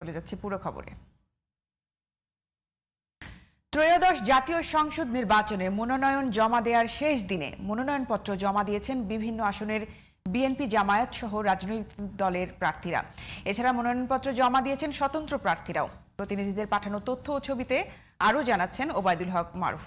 চলে যাচ্ছে পুরো খবরে। ত্রয়োদশ জাতীয় সংসদ নির্বাচনে মনোনয়ন জমা দেওয়ার শেষ দিনে মনোনয়নপত্র জমা দিয়েছেন বিভিন্ন আসনের বিএনপি জামায়াত সহ রাজনৈতিক দলের প্রার্থীরা। এছাড়া মনোনয়নপত্র জমা দিয়েছেন স্বতন্ত্র প্রার্থীরাও। প্রতিনিধিদের পাঠানো তথ্য ও ছবিতে আরও জানাচ্ছেন ওবায়দুল হক মারুফ।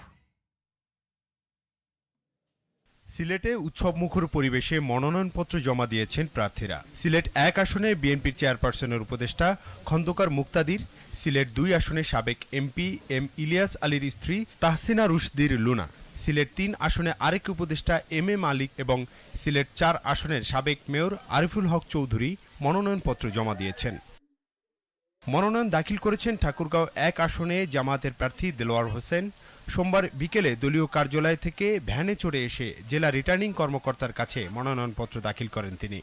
সিলেটে উৎসবমুখর পরিবেশে মনোনয়নপত্র জমা দিয়েছেন প্রার্থীরা। সিলেট এক আসনে বিএনপির চেয়ারপারসনের উপদেষ্টা খন্দকার মুক্তাদির, সিলেট দুই আসনে সাবেক এমপি এম ইলিয়াস আলীর স্ত্রী তাহসিনা রুশদির লুনা, সিলেট তিন আসনে আরেক উপদেষ্টা এম এ মালিক এবং সিলেট চার আসনের সাবেক মেয়র আরিফুল হক চৌধুরী মনোনয়নপত্র জমা দিয়েছেন। মনোনয়ন দাখিল করেছেন ঠাকুরগাঁও এক আসনে জামাতের প্রার্থী দেলোয়ার হোসেন সোমবার বিকেলে দলীয় কার্যালয় থেকে ভ্যানে চড়ে এসে জেলা রিটার্নিং কর্মকর্তার কাছে মনোনয়নপত্র দাখিল করেন তিনি।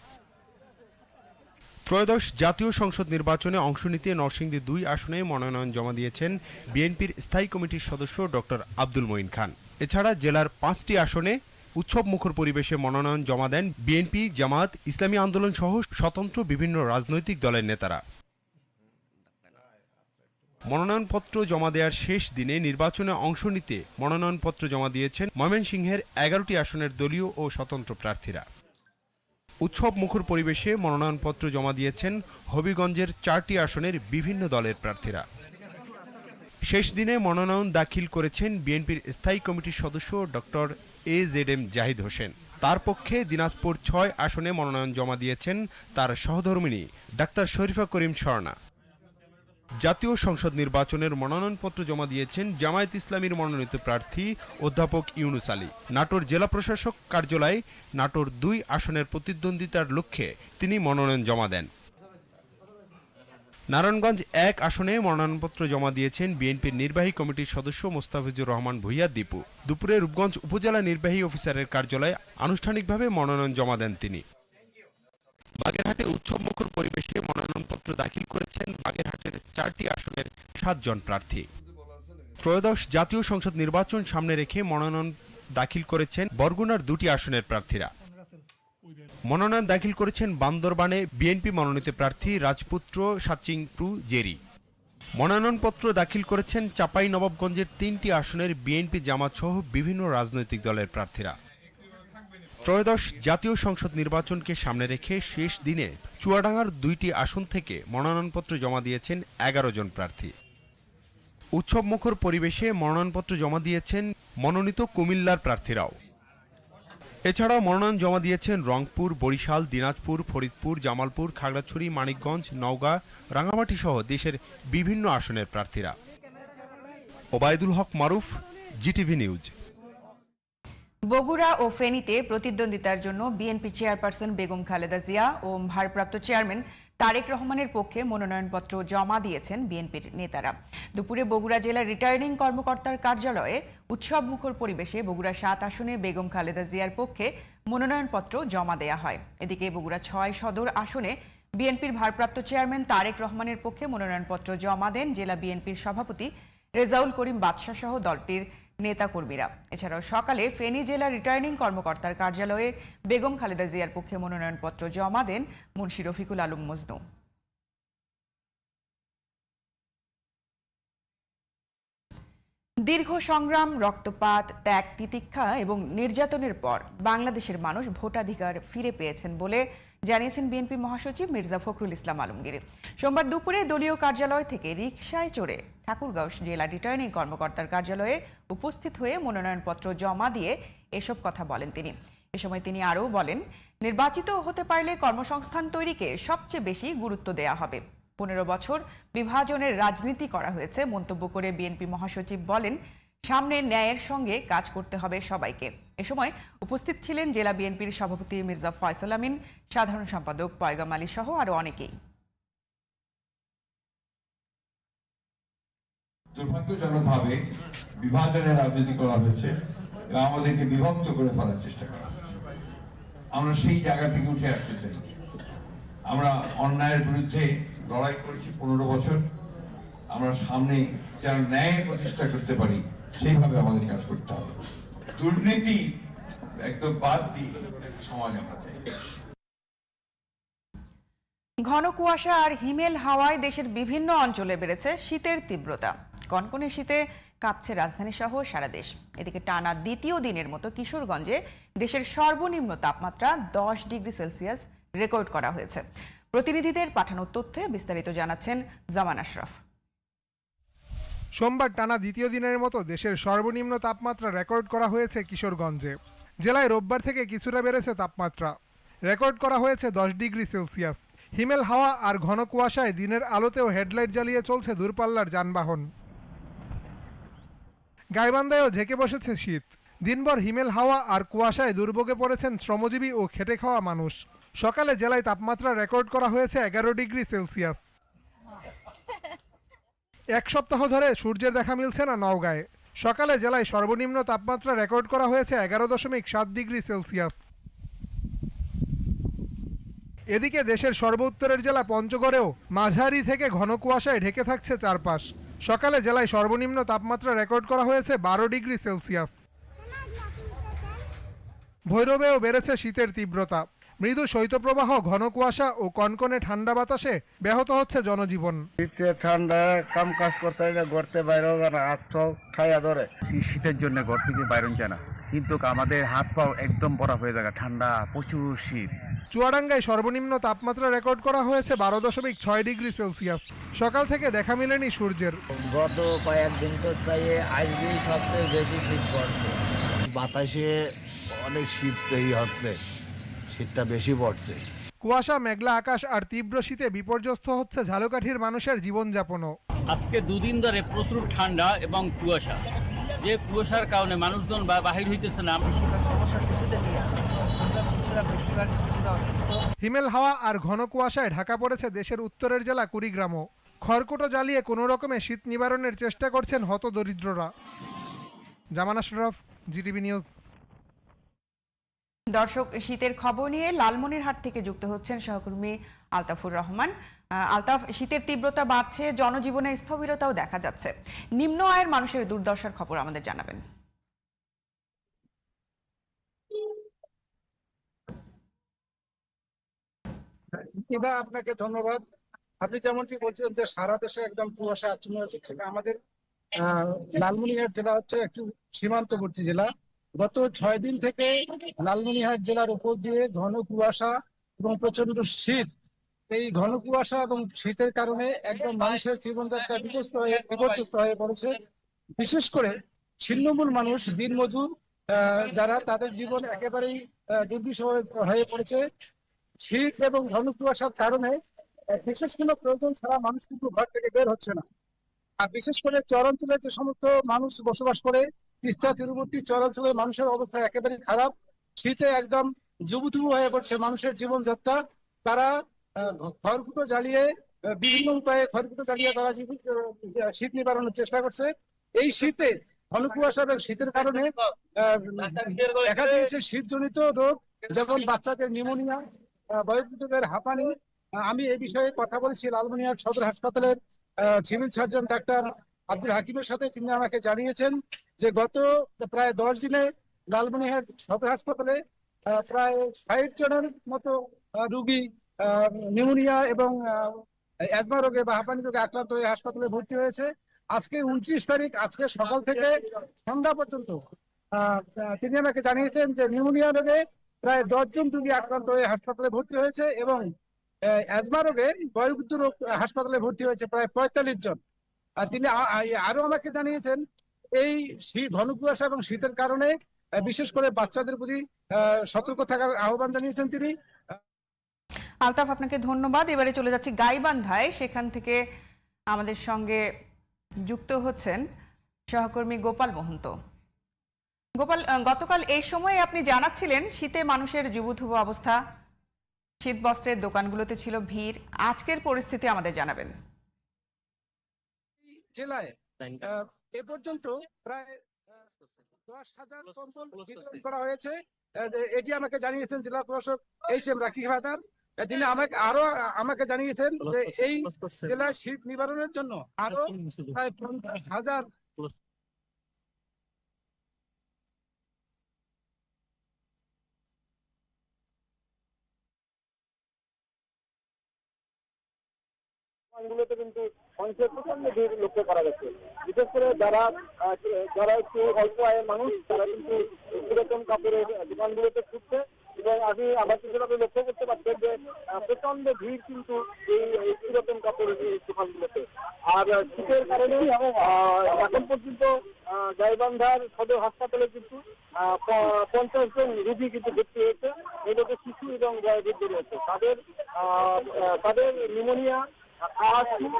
ত্রয়োদশ জাতীয় সংসদ নির্বাচনে অংশ নিতে নরসিংদী দুই আসনে মনোনয়ন জমা দিয়েছেন বিএনপির স্থায়ী কমিটির সদস্য ডক্টর আব্দুল মঈন খান। এছাড়া জেলার পাঁচটি আসনে উৎসব মুখর পরিবেশে মনোনয়ন জমা দেন বিএনপি জামাত ইসলামী আন্দোলন সহ স্বতন্ত্র বিভিন্ন রাজনৈতিক দলের নেতারা। মনোনয়নপত্র জমা দেওয়ার শেষ দিনে নির্বাচনে অংশ নিতে মনোনয়নপত্র জমা দিয়েছেন ময়মনসিংহের এগারোটি আসনের দলীয় ও স্বতন্ত্র প্রার্থীরা। উৎসব মুখর পরিবেশে মনোনয়নপত্র জমা দিয়েছেন হবিগঞ্জের চারটি আসনের বিভিন্ন দলের প্রার্থীরা। শেষ দিনে মনোনয়ন দাখিল করেছেন বিএনপির স্থায়ী কমিটির সদস্য doctor A Z M Zahid Hossain. তার পক্ষে দিনাজপুর ছয় আসনে মনোনয়ন জমা দিয়েছেন তার সহধর্মিনী ডাক্তার শরীফা করিম স্বর্ণা জাতীয় সংসদ নির্বাচনের মনোনয়নপত্র জমা দিয়েছেন জামায়াত ইসলামীর মনোনীত প্রার্থী অধ্যাপক ইউনুস আলী। নাটোর জেলা প্রশাসক কার্যালয়ে নাটোর দুই আসনের প্রতিদ্বন্দ্বিতার লক্ষ্যে তিনি মনোনয়ন জমা দেন। নারায়ণগঞ্জ এক আসনে মনোনয়নপত্র জমা দিয়েছেন বিএনপির নির্বাহী কমিটির সদস্য মোস্তাফিজুর রহমান ভুইয়া দীপু। দুপুরে রূপগঞ্জ উপজেলা নির্বাহী অফিসারের কার্যালয়ে আনুষ্ঠানিকভাবে মনোনয়ন জমা দেন তিনি। বাগেরহাটে উৎসবমুখর পরিবেশে মনোনয়নপত্র দাখিল করেছেন বাগেরহাটের চারটি আসনের সাতজন প্রার্থী। ত্রয়োদশ জাতীয় সংসদ নির্বাচন সামনে রেখে মনোনয়ন দাখিল করেছেন বরগুনার দুটি আসনের প্রার্থীরা। মনোনয়ন দাখিল করেছেন বান্দরবানে বিএনপি মনোনীত প্রার্থী রাজপুত্র সাচিং সাচিংপ্রু জেরি। মনোনয়নপত্র দাখিল করেছেন চাপাই নবাবগঞ্জের তিনটি আসনের বিএনপি জামাত সহ বিভিন্ন রাজনৈতিক দলের প্রার্থীরা। ত্রয়োদশ জাতীয় সংসদ নির্বাচনকে সামনে রেখে শেষ দিনে চুয়াডাঙ্গার দুইটি আসন থেকে মনোনয়নপত্র জমা দিয়েছেন এগারো জন প্রার্থী। উৎসবমুখর পরিবেশে মনোনয়নপত্র জমা দিয়েছেন মনোনীত কুমিল্লার প্রার্থীরাও। এছাড়াও মনোনয়ন জমা দিয়েছেন রংপুর, বরিশাল, দিনাজপুর, ফরিদপুর, জামালপুর, খাগড়াছড়ি, মানিকগঞ্জ, নওগাঁ রাঙামাটি সহ দেশের বিভিন্ন আসনের প্রার্থীরা। Obaidul Haque Maruf, GTV news. Bogura ও ফেনীতে প্রতিদ্বন্দ্বিতার জন্য বিএনপি চেয়ারপারসন বেগম খালেদা জিয়া ও ভারপ্রাপ্ত চেয়ারম্যান তারেক রহমানের পক্ষে মনোনয়নপত্র জমা দিয়েছেন বিএনপির নেতারা। দুপুরে বগুড়া জেলার রিটার্নিং কর্মকর্তার কার্যালয়ে উৎসব মুখর পরিবেশে বগুড়া সাত আসনে বেগম খালেদা জিয়ার পক্ষে মনোনয়নপত্র জমা দেয়া হয়। এদিকে বগুড়া ছয় সদর আসনে বিএনপির ভারপ্রাপ্ত চেয়ারম্যান তারেক রহমানের পক্ষে মনোনয়নপত্র জমা দেন জেলা বিএনপির সভাপতি রেজাউল করিম বাদশাহ সহ দলটির নেতাকর্মীরা। এছাড়াও সকালে ফেনী জেলা রিটার্নিং কর্মকর্তার কার্যালয়ে বেগম খালেদা জিয়ার পক্ষে মনোনয়নপত্র জমা দেন মুন্সি রফিকুল আলম মজনু। দীর্ঘ সংগ্রাম, রক্তপাত, ত্যাগ, তিতিক্ষা এবং নির্যাতনের পর বাংলাদেশের মানুষ ভোটাধিকার ফিরে পেয়েছেন বলে জানিয়েছেন বিএনপি মহাসচিব মির্জা ফখরুল ইসলাম আলমগীর। সোমবার দুপুরে দলীয় কার্যালয় থেকে রিকশায় চড়ে ঠাকুরগাঁও জেলা রিটার্নিং কর্মকর্তার কার্যালয়ে উপস্থিত হয়ে মনোনয়নপত্র জমা দিয়ে এসব কথা বলেন তিনি। এ সময় তিনি আরও বলেন, নির্বাচিত হতে পারলে কর্মসংস্থান তৈরিকে সবচেয়ে বেশি গুরুত্ব দেয়া হবে। পনেরো বছর বিভাজনের রাজনীতি করা হয়েছে, মন্তব্য করে বিএনপি মহাসচিব বলেন, সামনে ন্যায়ের সঙ্গে কাজ করতে হবে সবাইকে। এ সময় উপস্থিত ছিলেন জেলা বিএনপির সভাপতি মির্জা ফয়সাল আমিন, সাধারণ সম্পাদক পয়গাম আলী সহ আরও অনেকেই। দুর্ভাগ্যজনকভাবে বিভাজনের রাজনীতি করা হয়েছে আমাদেরকে বিভক্ত করে ফেলার চেষ্টা করা আমরা সেই জায়গা থেকে উঠে আসতে চাই। আমরা অন্যায়ের বিরুদ্ধে লড়াই করেছি পনেরো বছর। আমরা সামনে যেন ন্যায় প্রতিষ্ঠা করতে পারি, সেইভাবে আমাদের কাজ করতে হবে। দুর্নীতি একদম বাদ দিয়ে সমাজ আমরা চাই। ঘন কুয়াশা আর হিমেল হাওয়ায় দেশের বিভিন্ন অঞ্চলে বেড়েছে শীতের তীব্রতা। কনকনে শীতে কাঁপছে রাজধানী সহ সারা দেশ। এদিকে টানা দ্বিতীয় দিনের মতো কিশোরগঞ্জে দেশের সর্বনিম্ন তাপমাত্রা দশ ডিগ্রি সেলসিয়াস রেকর্ড করা হয়েছে। প্রতিনিধিদের পাঠানো তথ্যে বিস্তারিত জানাচ্ছেন জামান আশরাফ। সোমবার টানা দ্বিতীয় দিনের মতো দেশের সর্বনিম্ন তাপমাত্রা রেকর্ড করা হয়েছে কিশোরগঞ্জে। জেলায় রোববার থেকে কিছুটা বেড়েছে তাপমাত্রা। রেকর্ড করা হয়েছে দশ ডিগ্রি সেলসিয়াস। হিমেল হাওয়া আর ঘন কুয়াশায় দিনের আলোতেও হেডলাইট জ্বালিয়ে চলছে দূরপাল্লার যানবাহন। গাইবান্ধায়ও ঝেঁকে বসেছে শীত। দিনভর হিমেল হাওয়া আর কুয়াশায় দুর্ভোগে পড়েছেন শ্রমজীবী ও খেটে খাওয়া মানুষ। সকালে জেলায় তাপমাত্রা রেকর্ড করা হয়েছে এগারো ডিগ্রি সেলসিয়াস। এক সপ্তাহ ধরে সূর্যের দেখা মিলছে না নওগাঁয়। সকালে জেলায় সর্বনিম্ন তাপমাত্রা রেকর্ড করা হয়েছে এগারো দশমিক সাত ডিগ্রি সেলসিয়াস। এদিকে দেশের সর্ব উত্তরের জেলা পঞ্চগড়েও মাঝারি থেকে ঘন কুয়াশায় ঢেকে থাকছে চারপাশ। সকালে জেলায় সর্বনিম্ন তাপমাত্রা রেকর্ড করা হয়েছে বারো ডিগ্রি সেলসিয়াস। ভৈরবেও বেড়েছে শীতের তীব্রতা। মৃদু শৈত্যপ্রবাহ ঘন কুয়াশা ও কনকনে ঠান্ডা বাতাসে ব্যাহত হচ্ছে জনজীবন। শীতে ঠান্ডায় কাম কাজ করতে গেলে গড়তে বাইরেও না হাত পাও খাইয়া ধরে। শীতের জন্য ঘর থেকে বাইরন যায় না। কিন্তু আমাদের হাত পাও একদম পরা হয়ে যায় ঠান্ডা প্রচুর শীত। চুয়াডাঙ্গায় সর্বনিম্ন তাপমাত্রা রেকর্ড করা হয়েছে বারো দশমিক ছয় ডিগ্রি সেলসিয়াস। সকাল থেকে দেখা মেলেনি সূর্যের। গত কয়েকদিন তো চাইয়ে আজকেই সবচেয়ে বেশি শীত পড়ছে। বাতাসে অনেক শীত তৈরি হচ্ছে। শীতটা বেশি পড়ছে। কুয়াশা মেঘলা আকাশ আর তীব্র শীতে বিপর্যস্ত হচ্ছে ঝালকাঠির মানুষের জীবনযাপনও। আজকে দুদিন ধরে প্রচুর ঠান্ডা এবং কুয়াশা। যে কুয়াশার কারণে মানুষজন বা বাহির হইতেছে না। বেশিরভাগ সমস্যা শিশুদের নিয়ে। হিমেল হাওয়া আর ঘন কুয়াশায় ঢাকা পড়েছে দেশের উত্তরের জেলা কুড়িগ্রামও। খড়কুটো জ্বালিয়ে কোনো রকমে শীত নিবারণের চেষ্টা করছেন হত দরিদ্ররা জামান আশরফ জিটিভি নিউজ। দর্শক, শীতের খবর নিয়ে লালমনিরহাট থেকে যুক্ত হচ্ছেন সহকর্মী আলতাফুর রহমান। আলতাফ, শীতের তীব্রতা বাড়ছে, জনজীবনে স্থবিরতাও দেখা যাচ্ছে। নিম্ন আয়ের মানুষের দুর্দশার খবর আমাদের জানাবেন। ইদা আপনাকে ধন্যবাদ। আপনি যেমনটি বলছেন যে সারা দেশে একদম কুয়াশা আচ্ছন্ন হয়েছে আমাদের লালমনিরহাট জেলা হচ্ছে একটু সীমান্তবর্তী জেলা। গত ছয় দিন থেকে লালমনিরহাট জেলার উপর দিয়ে ঘন কুয়াশা এবং প্রচণ্ড শীত। এই ঘন কুয়াশা এবং শীতের কারণে একদম মানুষের জীবনযাত্রা বিপস্ত হয়ে, বিপর্যস্ত হয়ে পড়েছে। বিশেষ করে ছিন্নমূল মানুষ দিনমজুর যারা তাদের জীবন একেবারেই দুর্বিষহ হয়ে পড়েছে। শীত এবং ঘন কুয়াশার কারণে বিশেষ কোনো প্রয়োজন ছাড়া মানুষ কিন্তু ঘর থেকে বের হচ্ছে না। আর বিশেষ করে চরাঞ্চলে যে সমস্ত মানুষ বসবাস করে তিস্তা তীরবর্তী চরাঞ্চলের মানুষের অবস্থা একেবারে খারাপ। শীতে একদম জুবুথুবু হয়ে পড়ছে মানুষের জীবনযাত্রা। তারা খড়কুটো জ্বালিয়ে বিভিন্ন উপায়ে খড়কুটো জ্বালিয়ে তারা শীত নিবারণের চেষ্টা করছে। এই শীতে ঘন কুয়াশা এবং শীতের কারণে দেখা দিয়েছে শীতজনিত রোগ, যেমন বাচ্চাদের নিউমোনিয়া বয়োবৃদ্ধদের হাঁপানি। আমি এই বিষয়ে কথা বলেছি লালমনিরহাট সদর হাসপাতালের সিভিল সার্জন ডাক্তার আব্দুল হাকিমের সাথে তিনি আমাকে জানিয়েছেন যে গত প্রায় দশ দিনে লালমনিরহাট সদর হাসপাতালে প্রায় ষাট জনের মতো রুগী নিউমোনিয়া এবং অ্যাজমা রোগে বা হাঁপানি রোগে আক্রান্ত হয়ে হাসপাতালে ভর্তি হয়েছে। আজকে উনত্রিশ তারিখ, আজকে সকাল থেকে সন্ধ্যা পর্যন্ত তিনি আমাকে জানিয়েছেন যে নিউমোনিয়া রোগে প্রায় দশজন রুগী আক্রান্ত হয়ে হাসপাতালে ভর্তি হয়েছে এবং অ্যাজমা রোগে বয়োবৃদ্ধ রোগ হাসপাতালে ভর্তি হয়েছে প্রায় পঁয়তাল্লিশ জন। তিনি আরও আমাকে জানিয়েছেন, এই ঘন কুয়াশা এবং শীতের কারণে বিশেষ করে বাচ্চাদের প্রতি সতর্ক থাকার আহ্বান জানিয়েছেন তিনি। আলতাফ, আপনাকে ধন্যবাদ। এবারে চলে যাচ্ছি গাইবান্ধায়। সেখান থেকে আমাদের সঙ্গে যুক্ত হচ্ছেন সহকর্মী গোপাল মহন্ত। গোপাল গতকাল এই সময়ে আপনি জানাচ্ছিলেন শীতে মানুষের যুবধুব অবস্থা শীত বস্ত্রের দোকানগুলোতে ছিল ভিড়। আজকের পরিস্থিতি আমাদের জানাবেন। জেলায় এ পর্যন্ত প্রায় দশ হাজার কম্বল বিতরণ করা হয়েছে। এটি আমাকে জানিয়েছেন জেলা প্রশাসক এইচ এম রাকিব হায়দার। তিনি আমাকে আরও আমাকে জানিয়েছেন যে এই জেলায় শীত নিবারণের জন্য আরও প্রায় পঞ্চাশ হাজার দোকানগুলোতে কিন্তু মানুষের প্রচণ্ড ভিড় লক্ষ্য করা গেছে। বিশেষ করে যারা যারা একটু অল্প আয়ের মানুষ, তারা কিন্তু পুরাতন কাপড়ের দোকানগুলোতে ছুটছে এবং আমি আবার কিছুটা লক্ষ্য করতে পারছেন যে প্রচণ্ড ভিড় কিন্তু এই পুরাতন কাপড়ের দোকানগুলোতে। আর শীতের কারণে এখন পর্যন্ত গাইবান্ধার সদর হাসপাতালে কিন্তু পঞ্চাশ জন রোগী কিন্তু ভর্তি হয়েছে। এর মধ্যে শিশু এবং বয়োবৃদ্ধ রয়েছে তাদের তাদের নিউমোনিয়া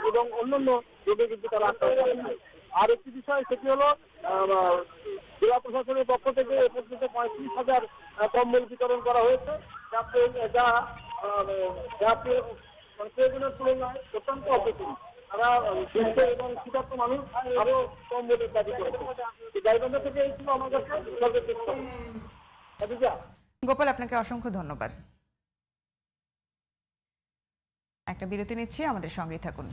এবং অন্যান্য রোগে কিন্তু তারা আক্রান্ত আর একটি বিষয় সেটি হলো জেলা প্রশাসনের পক্ষ থেকে এ পর্যন্ত পঁয়ত্রিশ হাজার কম্বল বিতরণ করা হয়েছে। যা প্রে- যা আহ, যা মানে তুলনায় অত্যন্ত অপ্রতুল। তারা সুস্থ এবং শীতার্থ মানুষ আরও কম্বলের দাবি করেছে। গাইবান্ধা থেকে এই ছিল আমার কাছে গোপাল আপনাকে অসংখ্য ধন্যবাদ। একটা বিরতি নিচ্ছি আমাদের সঙ্গেই থাকুন।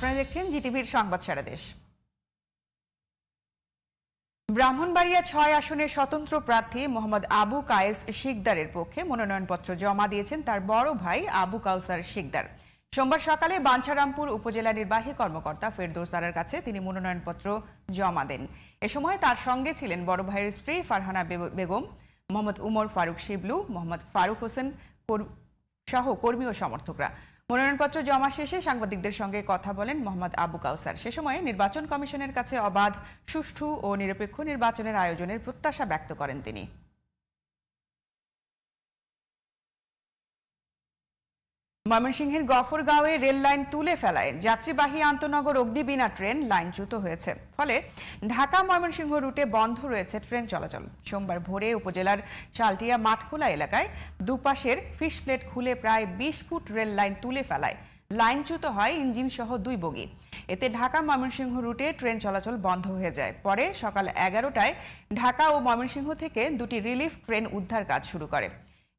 আপনারা দেখছেন জিটিভির সংবাদ সারা দেশ। ব্রাহ্মণবাড়িয়া ছয় আসনের স্বতন্ত্র প্রার্থী মোহাম্মদ আবু কায়েস শিকদারের পক্ষে মনোনয়নপত্র জমা দিয়েছেন তার বড় ভাই আবু কাউসার শিকদার। সোমবার সকালে বাঞ্ছারামপুর উপজেলা নির্বাহী কর্মকর্তা ফেরদৌস কাছে তিনি মনোনয়নপত্র জমা দেন। এ সময় তার সঙ্গে ছিলেন বড় ভাইয়ের স্ত্রী ফারহানা বেগম, মোহাম্মদ উমর ফারুক শিবলু, মোহাম্মদ ফারুক হোসেন সহ কর্মী ও সমর্থকরা। মনোনয়নপত্র জমা শেষে সাংবাদিকদের সঙ্গে কথা বলেন মোহাম্মদ আবু কাউসার। সে সময়ে নির্বাচন কমিশনের কাছে অবাধ, সুষ্ঠু ও নিরপেক্ষ নির্বাচনের আয়োজনের প্রত্যাশা ব্যক্ত করেন তিনি। ময়মনসিংহের গফরগাঁওয়ে রেল লাইন তুলে ফেলায় যাত্রীবাহী আন্তনগর অগ্নিবীণা ট্রেন লাইনচ্যুত হয়েছে। ফলে ঢাকা ময়মনসিংহ রুটে বন্ধ রয়েছে ট্রেন চলাচল। সোমবার ভোরে উপজেলার চালটিয়া মাঠখোলা এলাকায় দুপাশের ফিশ প্লেট খুলে প্রায় বিশ ফুট রেল লাইন তুলে ফেলায়। লাইনচ্যুত হয় ইঞ্জিন সহ দুই বগি। এতে ঢাকা ময়মনসিংহ রুটে ট্রেন চলাচল বন্ধ হয়ে যায়। পরে সকাল এগারোটায় ঢাকা ও ময়মনসিংহ থেকে দুটি রিলিফ ট্রেন উদ্ধার কাজ শুরু করে।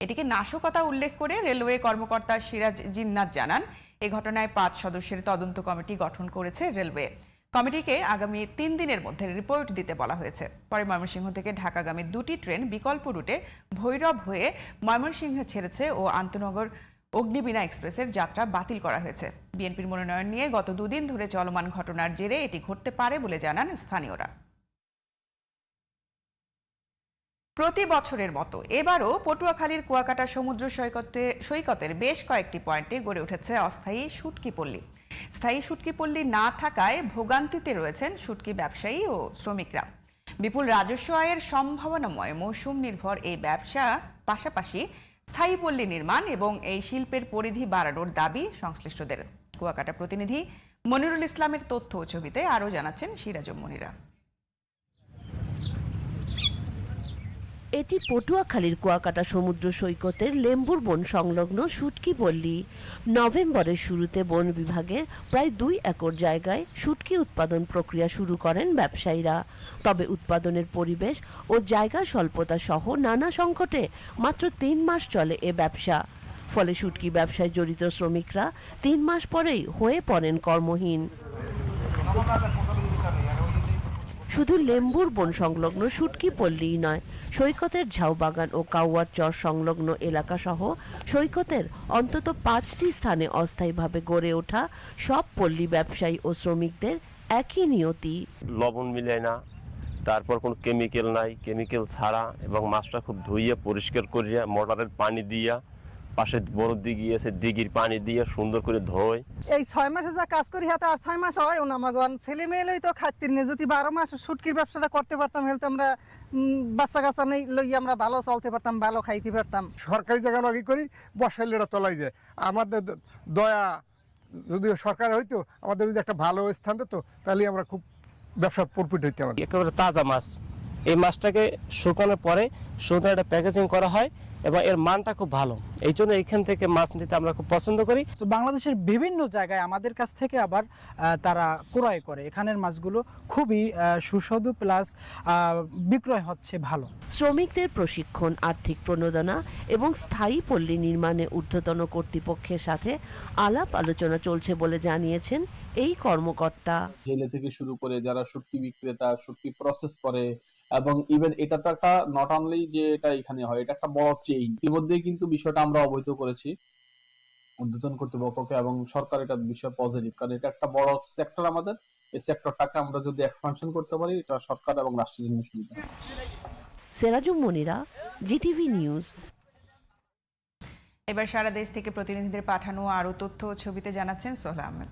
এটিকে নাশকতা উল্লেখ করে রেলওয়ে কর্মকর্তা সিরাজ জিন্নাত জানান, এ ঘটনায় পাঁচ সদস্যের তদন্ত কমিটি গঠন করেছে রেলওয়ে। কমিটিকে আগামী তিন দিনের মধ্যে রিপোর্ট দিতে বলা হয়েছে। পরে ময়মনসিংহ থেকে ঢাকাগামী দুটি ট্রেন বিকল্প রুটে ভৈরব হয়ে ময়মনসিংহ ছেড়েছে ও আন্তনগর অগ্নিবীণা এক্সপ্রেসের যাত্রা বাতিল করা হয়েছে। বিএনপির মনোনয়ন নিয়ে গত দুদিন ধরে চলমান ঘটনার জেরে এটি ঘটতে পারে বলে জানান স্থানীয়রা। প্রতি বছরের মতো। এবারও পটুয়াখালীর কুয়াকাটা সমুদ্র সৈকতে, সৈকতের বেশ কয়েকটি পয়েন্টে গড়ে উঠেছে অস্থায়ী শুটকি পল্লী। স্থায়ী শুটকি পল্লী না থাকায় ভোগান্তিতে রয়েছেন শুটকি ব্যবসায়ী ও শ্রমিকরা। বিপুল রাজস্ব আয়ের সম্ভাবনাময় মৌসুম নির্ভর এই ব্যবসা পাশাপাশি স্থায়ী পল্লী নির্মাণ এবং এই শিল্পের পরিধি বাড়ানোর দাবি সংশ্লিষ্টদের। কুয়াকাটা প্রতিনিধি মনিরুল ইসলামের তথ্য ছবিতে আরও জানাচ্ছেন সিরাজম মনিরা। এটি পটুয়াখালীর কুয়াকাটা সমুদ্র সৈকতের লেম্বুর বন সংলগ্ন শুটকি পল্লী। নভেম্বরের শুরুতে বন বিভাগের প্রায় দুই একর জায়গায় শুটকি উৎপাদন প্রক্রিয়া শুরু করেন ব্যবসায়ীরা। তবে উৎপাদনের পরিবেশ ও জায়গা স্বল্পতা সহ নানা সংকটে মাত্র তিন মাস চলে এ ব্যবসা। ফলে শুটকি ব্যবসায় জড়িত শ্রমিকরা তিন মাস পরেই হয়ে পড়েন কর্মহীন। শুধু লেম্বুর বন সংলগ্ন শুটকি পল্লীই নয়, সৈকতের ঝাউবাগান ও কাউয়ার চর সংলগ্ন এলাকা সহ সৈকতের অন্তত পাঁচটি স্থানে অস্থায়ীভাবে গড়ে ওঠা সব পল্লী ব্যবসায়ী ও শ্রমিকদের একই নিয়তি। লবণ মিলে না, তারপর কোনো কেমিক্যাল নাই, কেমিক্যাল ছাড়া এবং মাছটা খুব ধুইয়া পরিষ্কার করিয়া মোটরের পানি দিয়া পাশে বড় দিঘি আছে দিঘির পানি দিয়ে সুন্দর করে ধোয়। এই ছয় মাসে যা কাজ করি হাতে আর ছয় মাস হয় না আমাগন ছেলে মেয়ে তো খাতির নেই। যদি বারো মাস সুটকির ব্যবসাটা করতে পারতাম হেলতে আমরা বাচ্চা কাচ্চা নেই লই আমরা ভালো চলতে পারতাম ভালো খাইতে পারতাম। সরকারি জায়গা নাকি করি বসাইলেরা তলাই যায়। আমাদের দয়া যদি সরকার হইতো আমাদের যদি একটা ভালো স্থান দিত তাহলে আমরা খুব ব্যবসা প্রফিট হইতে আমাদের একেবারে তাজা মাছ। এই মাছটাকে শুকানোর পরে শুকনো একটা প্যাকেজিং করা হয় এবং এর মানটা খুব ভালো। এই জন্য এখান থেকে মাছ নিতে আমরা খুব পছন্দ করি। তো বাংলাদেশের বিভিন্ন জায়গায় আমাদের কাছ থেকে আবার তারা ক্রয় করে। এখানের মাছগুলো খুবই সুস্বাদু প্লাস বিক্রয় হচ্ছে ভালো। শ্রমিকদের প্রশিক্ষণ আর্থিক প্রণোদনা এবং স্থায়ী পল্লী নির্মাণে ঊর্ধ্বতন কর্তৃপক্ষের সাথে আলাপ আলোচনা চলছে বলে জানিয়েছেন এই কর্মকর্তা। জেলে থেকে শুরু করে যারা শুটকি বিক্রেতা শুটকি প্রসেস করে এবং ইভেন এটা তো একটা নট অনলি যে এটা এখানে হয় এটা একটা বড় চেইন ইতিমধ্যে কিন্তু বিষয়টা আমরা অবহিত করেছি ঊর্ধ্বতন কর্তৃপক্ষকে এবং সরকার এটা বিষয় পজিটিভ কারণ এটা একটা বড় সেক্টর আমাদের। এই সেক্টরটাকে আমরা যদি এক্সপানশন করতে পারি এটা সরকার এবং রাষ্ট্রের জন্য সুবিধা। Serajum Monira GTV news. এবার সারা দেশ থেকে প্রতিনিধিদের পাঠানো আরও তথ্য ছবিতে জানাচ্ছেন সোহলা আহমেদ।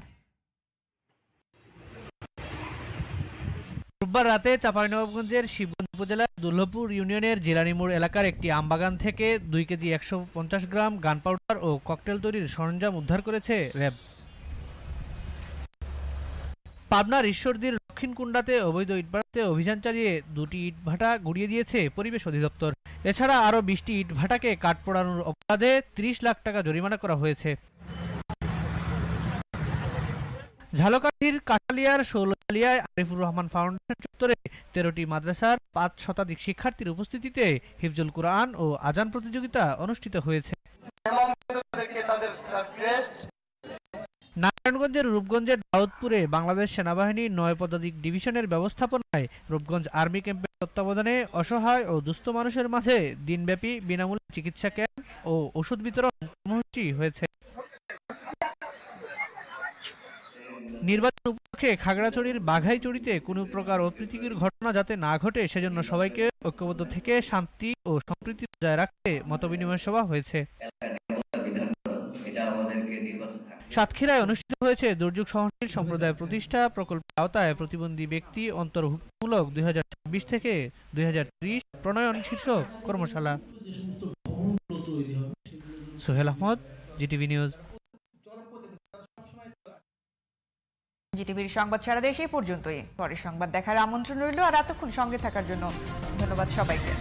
রোববার রাতে চাঁপাইনবাবগঞ্জের শিবগঞ্জ উপজেলার দুর্লভপুর ইউনিয়নের জিলানিমোড় এলাকার একটি আমবাগান থেকে দুই কেজি একশো পঞ্চাশ গ্রাম গান পাউডার ও ককটেল তৈরির সরঞ্জাম উদ্ধার করেছে র্যাব। পাবনার ঈশ্বরদীর দক্ষিণকুণ্ডাতে অবৈধ ইটভাটাতে অভিযান চালিয়ে দুটি ইটভাটা গুড়িয়ে দিয়েছে পরিবেশ অধিদপ্তর। এছাড়া আরও বিশটি ইটভাটাকে কাঠ পোড়ানোর অপরাধে ত্রিশ লাখ টাকা জরিমানা করা হয়েছে। ঝালকাঠির, কাঠালিয়ার ষোলজালিয়ায় আরিফুর রহমান ফাউন্ডেশন চত্বরে তেরোটি মাদ্রাসার পাঁচ শতাধিক শিক্ষার্থীর উপস্থিতিতে হিফজুল কুরআন ও আজান প্রতিযোগিতা অনুষ্ঠিত হয়েছে। নারায়ণগঞ্জের রূপগঞ্জের দাউদপুরে বাংলাদেশ সেনাবাহিনীর নয় পদাতিক ডিভিশনের ব্যবস্থাপনায় রূপগঞ্জ আর্মি ক্যাম্পের তত্ত্বাবধানে অসহায় ও দুস্থ মানুষের মাঝে দিনব্যাপী বিনামূল্যে চিকিৎসা ক্যাম্প ও ওষুধ বিতরণ কর্মসূচি হয়েছে। নির্বাচন উপলক্ষে খাগড়াছড়ির বাঘাইচড়িতে কোনো প্রকার অপ্রীতিকর ঘটনা যাতে না ঘটে, সেজন্য সবাইকে ঐক্যবদ্ধ থেকে শান্তি ও সম্প্রীতি বজায় রাখতে মতবিনিময় সভা হয়েছে। সাতক্ষীরায় অনুষ্ঠিত হয়েছে দুর্যোগ সহনশীল সম্প্রদায় প্রতিষ্ঠা প্রকল্পের আওতায় প্রতিবন্ধী ব্যক্তি অন্তর্ভুক্তমূলক দুই থেকে দুই হাজার ত্রিশ প্রণয়ন শীর্ষক কর্মশালা। Sohel Ahmed, GTV news. জিটিভির সংবাদ সারা দেশে পর্যন্তই। পরের সংবাদ দেখার আমন্ত্রণ রইল, আর এতক্ষণ সঙ্গে থাকার জন্য ধন্যবাদ সবাইকে।